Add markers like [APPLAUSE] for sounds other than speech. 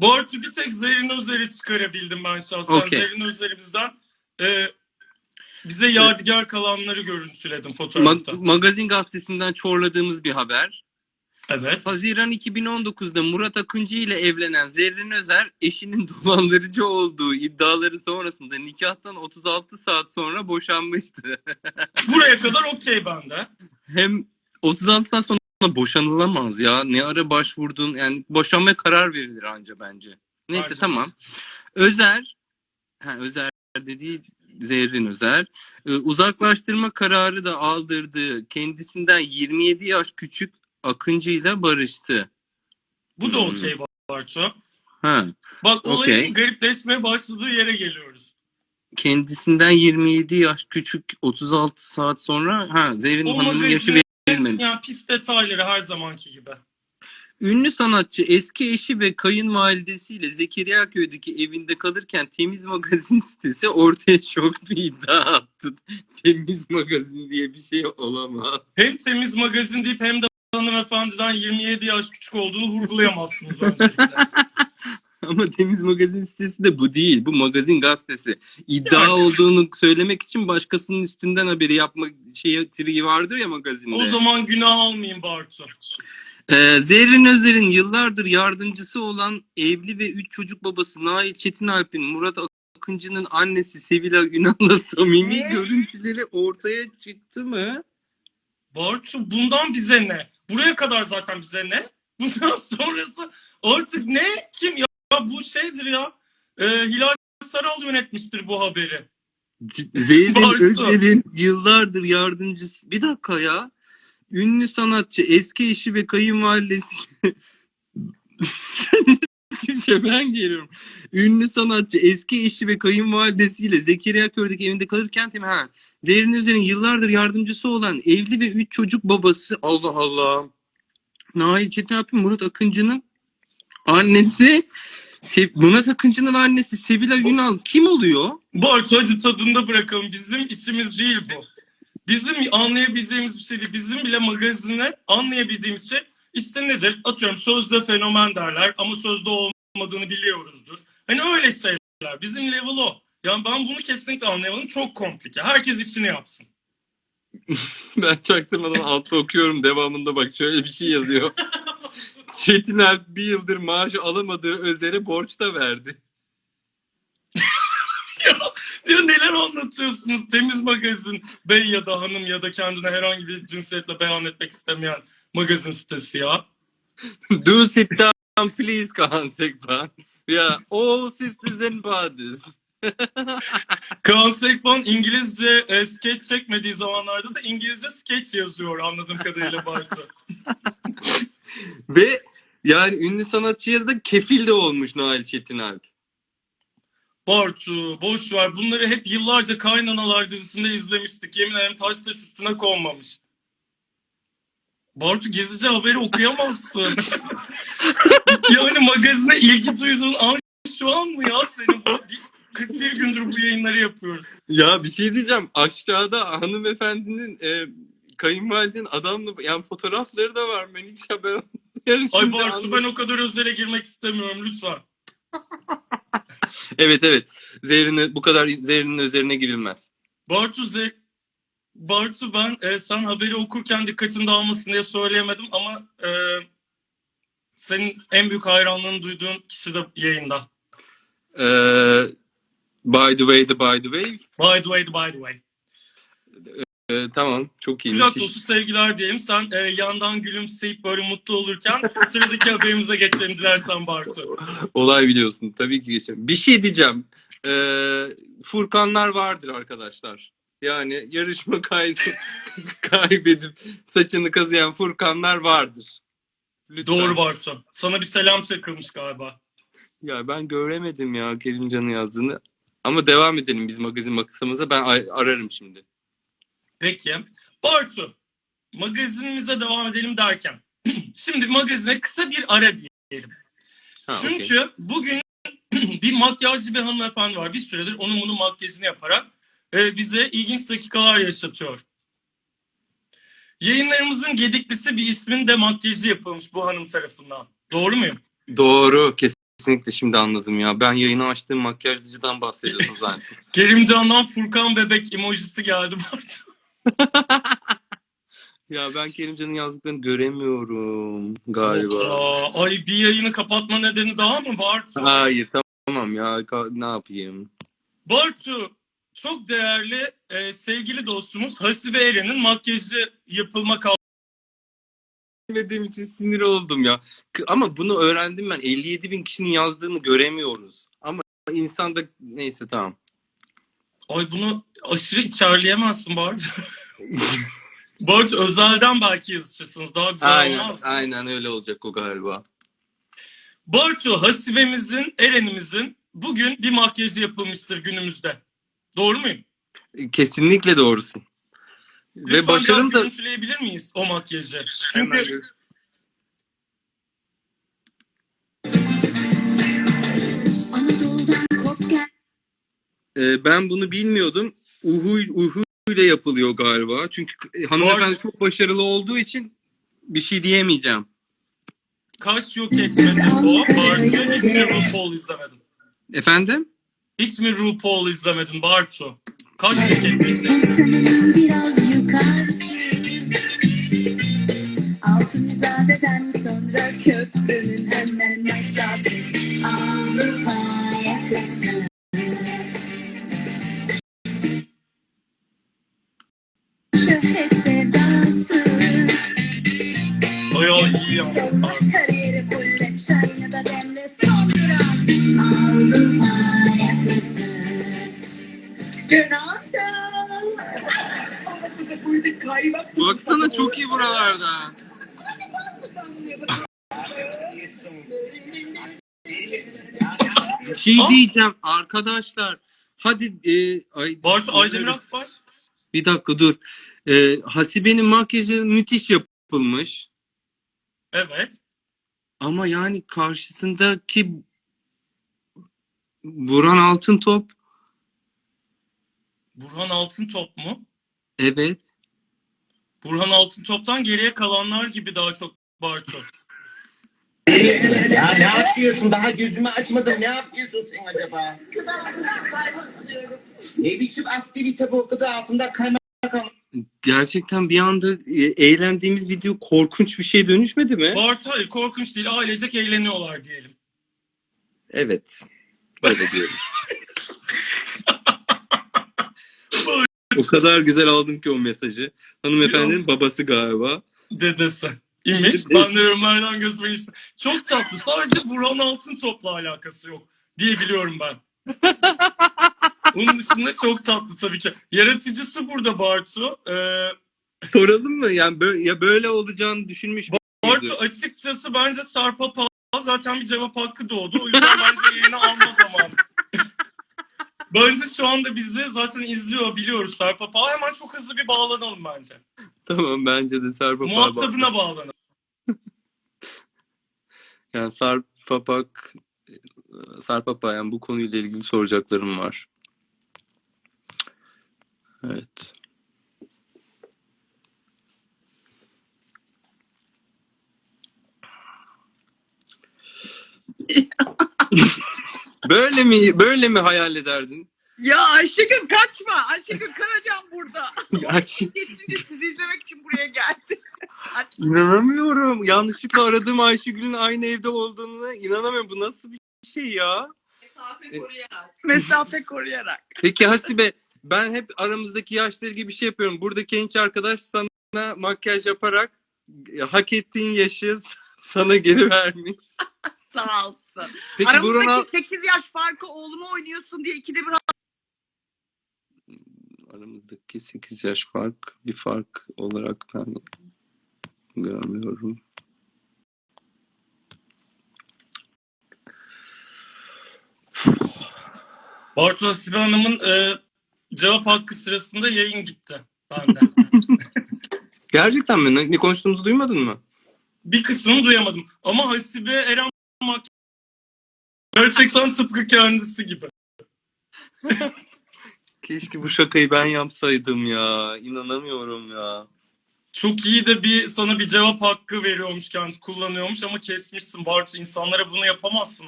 Bartu bir tek Zerrin Özer'i çıkarabildim ben şahsen. Okey. Zerrin Özer'imizden e, bize yadigar kalanları görüntüledim fotoğrafta. Ma- magazin gazetesinden çorladığımız bir haber. evet. Haziran 2019'da Murat Akıncı ile evlenen Zerrin Özer eşinin [LAUGHS] dolandırıcı olduğu iddiaları sonrasında nikahtan 36 saat sonra boşanmıştı. [LAUGHS] Buraya kadar okey bende. Hem 36 saat sonra boşanılamaz ya. Ne ara başvurdun yani boşanmaya karar verilir anca bence. Neyse de. tamam. Özer ha, Özer de değil Zerrin Özer e, uzaklaştırma kararı da aldırdığı kendisinden 27 yaş küçük Akıncı ile barıştı. Bu da Hmm. okey Bartu. Ha. Bak olayın Okey. garipleşmeye başladığı yere geliyoruz. kendisinden 27 yaş küçük 36 saat sonra ha Zerrin Hanım'ın yaşı verilmemiş. Yani pis detayları her zamanki gibi. Ünlü sanatçı eski eşi ve kayınvalidesiyle Zekeriya Köy'deki evinde kalırken Temiz Magazin [LAUGHS] sitesi ortaya çok bir iddia attı. Temiz Magazin diye bir şey olamaz. Hem temiz magazin deyip hem de hanımefendiden 27 yaş küçük olduğunu vurgulayamazsınız öncelikle. [LAUGHS] Ama Temiz Magazin sitesi de bu değil. Bu magazin gazetesi. İddia Yani. olduğunu söylemek için başkasının üstünden haberi yapma şeyi triği vardır ya magazinde. o zaman günah almayayım Bartu. Ee, Zerrin Özer'in yıllardır yardımcısı olan evli ve üç çocuk babası Nail Çetinalp'in Murat Akıncı'nın annesi Sevila Ünal'la samimi Ne? görüntüleri ortaya çıktı mı? Bartu bundan bize ne? Buraya kadar zaten bize ne? Bundan sonrası artık ne? Kim ya? Ya bu şeydir ya. Ee, Hilal Saral yönetmiştir bu haberi. Zerrin Bartu. Özer'in yıllardır yardımcısı... Bir dakika ya. Ünlü sanatçı eski eşi ve kayınvalidesi... Sizce ben geliyorum. Ünlü sanatçı eski eşi ve kayınvalidesiyle Zekeriya Köy'deki evinde kalırken mi? Ha. Zerrin Özer'in yıllardır yardımcısı olan evli ve üç çocuk babası Allah Allah. Nail Çetin Alp'in Murat Akıncı'nın annesi Se- Murat Akıncı'nın annesi Sevila Ünal kim oluyor? Bartu hadi tadında bırakalım. Bizim işimiz değil bu. Bizim anlayabileceğimiz bir şey değil. Bizim bile magazine anlayabildiğimiz şey işte nedir? Atıyorum sözde fenomen derler ama sözde olmadığını biliyoruzdur. Hani öyle şeyler. Bizim level o. Yani ben bunu kesinlikle anlayamadım. Çok komplike. Herkes işini yapsın. [LAUGHS] Ben çaktırmadan altta okuyorum devamında bak şöyle bir şey yazıyor. [LAUGHS] Çetin Alp bir yıldır maaşı alamadığı Özer'e borç da verdi. [LAUGHS] Ya neler anlatıyorsunuz? Temiz magazin bey ya da hanım ya da kendine herhangi bir cinsiyetle beyan etmek istemeyen magazin sitesi ya. Do sit down please Kaan Sekban. Ya all sisters and bodies. [LAUGHS] Kaan Sekban İngilizce e, skeç çekmediği zamanlarda da İngilizce skeç yazıyor anladığım kadarıyla Bartu. Ve yani ünlü sanatçıya da kefil de olmuş Nail Çetin Alp. Bartu boş ver bunları hep yıllarca Kaynanalar dizisinde izlemiştik. Yemin ederim taş taş üstüne konmamış. Bartu gezici haberi okuyamazsın. [LAUGHS] yani magazine ilgi duyduğun an şu an mı ya senin? Bu- 41 gündür bu yayınları yapıyoruz. Ya bir şey diyeceğim. Aşağıda hanımefendinin e, kayınvalidenin adamla yani fotoğrafları da var Melikşah ben Ay Bartu ben o kadar özele girmek istemiyorum lütfen. [LAUGHS] Evet evet. Zerrin'e bu kadar Zerrin'in üzerine girilmez. Bartu Ze Bartu ben e, sen haberi okurken dikkatini dağılmasın diye söyleyemedim ama e, senin en büyük hayranlığını duyduğun kişi de yayında. Ee, by the way the by the way. By the way, by the way. Ee, tamam çok iyi. Müthiş. dolusu sevgiler diyelim. Sen e, yandan gülümseyip böyle mutlu olurken [LAUGHS] sıradaki haberimize geçelim dilersen Bartu. Olay biliyorsun tabii ki geçelim. Bir şey diyeceğim. Ee, Furkanlar vardır arkadaşlar. Yani yarışma [LAUGHS] kaydı kaybedip saçını kazıyan Furkanlar vardır. Lütfen. Doğru Bartu. Sana bir selam çakılmış galiba. Ya ben göremedim ya Kerimcan'ın yazdığını. Ama devam edelim biz magazin maksamıza. Ben ararım şimdi. Peki. Bartu, magazinimize devam edelim derken. [CLEARS THROAT] Şimdi magazine kısa bir ara diyelim. Ha, Çünkü okey. bugün [CLEARS THROAT] bir makyajcı bir hanımefendi var. Bir süredir onun bunun makyajını yaparak e, bize ilginç dakikalar yaşatıyor. Yayınlarımızın gediklisi bir ismin de makyajı yapılmış bu hanım tarafından. Doğru muyum? Doğru kesinlikle şimdi anladım ya. Ben yayını açtığım makyajcıdan bahsediyorsun zaten. [LAUGHS] Kerimcan'dan Furkan bebek emojisi geldi Bartu. [LAUGHS] ya ben Kerimcan'ın yazdıklarını göremiyorum galiba. Aa, ay bir yayını kapatma nedeni daha mı Bartu? Hayır tamam ya ne yapayım? Bartu çok değerli e, sevgili dostumuz Hasibe Eren'in makyajı yapılma Bilmediğim için sinir oldum ya. Ama bunu öğrendim ben. 57 bin kişinin yazdığını göremiyoruz. Ama insanda neyse tamam. Ay bunu aşırı içerleyemezsin Bartu. [LAUGHS] Bartu özelden belki yazışırsınız. Daha güzel aynen, olmaz mı? aynen öyle olacak o galiba. Bartu Hasibe'mizin, Eren'imizin bugün bir makyajı yapılmıştır günümüzde. Doğru muyum? Kesinlikle doğrusun. Ve Lütfen başarım biraz da görüntüleyebilir miyiz o makyajı? Hemen Çünkü Ee, ben bunu bilmiyordum. Uhu, uhu ile yapılıyor galiba. Çünkü e, hanımefendi Doğru. çok başarılı olduğu için bir şey diyemeyeceğim. kaç yok etmedi o. Bartu hiç mi RuPaul izlemedin? Efendim? Hiç mi RuPaul izlemedin Bartu? Kaç yok etmedi? Biraz yukarısı. Altın izadeden sonra köprünün hemen aşağısı. Avrupa durak. Avrupa yakası. Baksana çok iyi buralarda. Şey diyeceğim arkadaşlar. Hadi e, ay, Bartu Aydemir Akbaş. Bir dakika dur. E, Hasibe'nin makyajı müthiş yapılmış. Evet. Ama yani karşısındaki Burhan Altıntop Burhan Altıntop mu? evet. Burhan Altıntop'tan geriye kalanlar gibi daha çok Bartu. Ya ne yapıyorsun? Daha gözümü açmadım. Ne yapıyorsun sen acaba? Kız altından kayboluyorum. Ne biçim aktivite bu? Gıda altında kaymak Gerçekten bir anda e, eğlendiğimiz video korkunç bir şey dönüşmedi mi? Bartu hayır korkunç değil. Ailecek eğleniyorlar diyelim. Evet. Böyle diyorum. [LAUGHS] o kadar güzel aldım ki o mesajı. Hanımefendinin Biraz- babası galiba. Dedesi. İmiş. Ben de yorumlardan gözüme işte. Çok tatlı. Sadece Burhan Altıntop'la alakası yok diye biliyorum ben. [LAUGHS] Onun dışında çok tatlı tabii ki. Yaratıcısı burada Bartu. Ee, Soralım mı? Yani böyle, ya böyle olacağını düşünmüş Bartu açıkçası bence Sarpa Pa zaten bir cevap hakkı doğdu. O yüzden bence yayını alma zamanı. [LAUGHS] bence şu anda bizi zaten izliyor biliyoruz Sarpa Pa. Hemen çok hızlı bir bağlanalım bence. Tamam bence de Sarp Apak. Muhatabına bağlanalım. [LAUGHS] Yani Sarp Apak Sarp Apak yani bu konuyla ilgili soracaklarım var. Evet. [LAUGHS] böyle mi böyle mi hayal ederdin? Ya Ayşegül kaçma. Ayşegül Karacan burada. [LAUGHS] Geçince sizi izlemek için buraya geldi. [LAUGHS] inanamıyorum. Yanlışlıkla aradığım Ayşegül'ün aynı evde olduğunu inanamıyorum. Bu nasıl bir şey ya? Mesafe koruyarak. Mesafe koruyarak. Peki Hasibe ben hep aramızdaki yaşları gibi bir şey yapıyorum. Burada genç arkadaş sana makyaj yaparak e, hak ettiğin yaşı [LAUGHS] sana geri vermiş. [LAUGHS] Sağ olsun. Peki Aramızdaki Burhan 8 yaş farkı oğlumu oynuyorsun diye ikide bir aramızdaki 8 yaş fark bir fark olarak ben görmüyorum. Bartu Hasibe Hanım'ın e, cevap hakkı sırasında yayın gitti. Bende. [LAUGHS] Gerçekten mi? Ne, ne konuştuğumuzu duymadın mı? bir kısmını duyamadım. Ama Hasibe Eren mak- gerçekten tıpkı kendisi gibi. [LAUGHS] Keşke bu şakayı ben yapsaydım ya. İnanamıyorum ya. Çok iyi de bir sana bir cevap hakkı veriyormuş kendisi kullanıyormuş ama kesmişsin Bartu insanlara bunu yapamazsın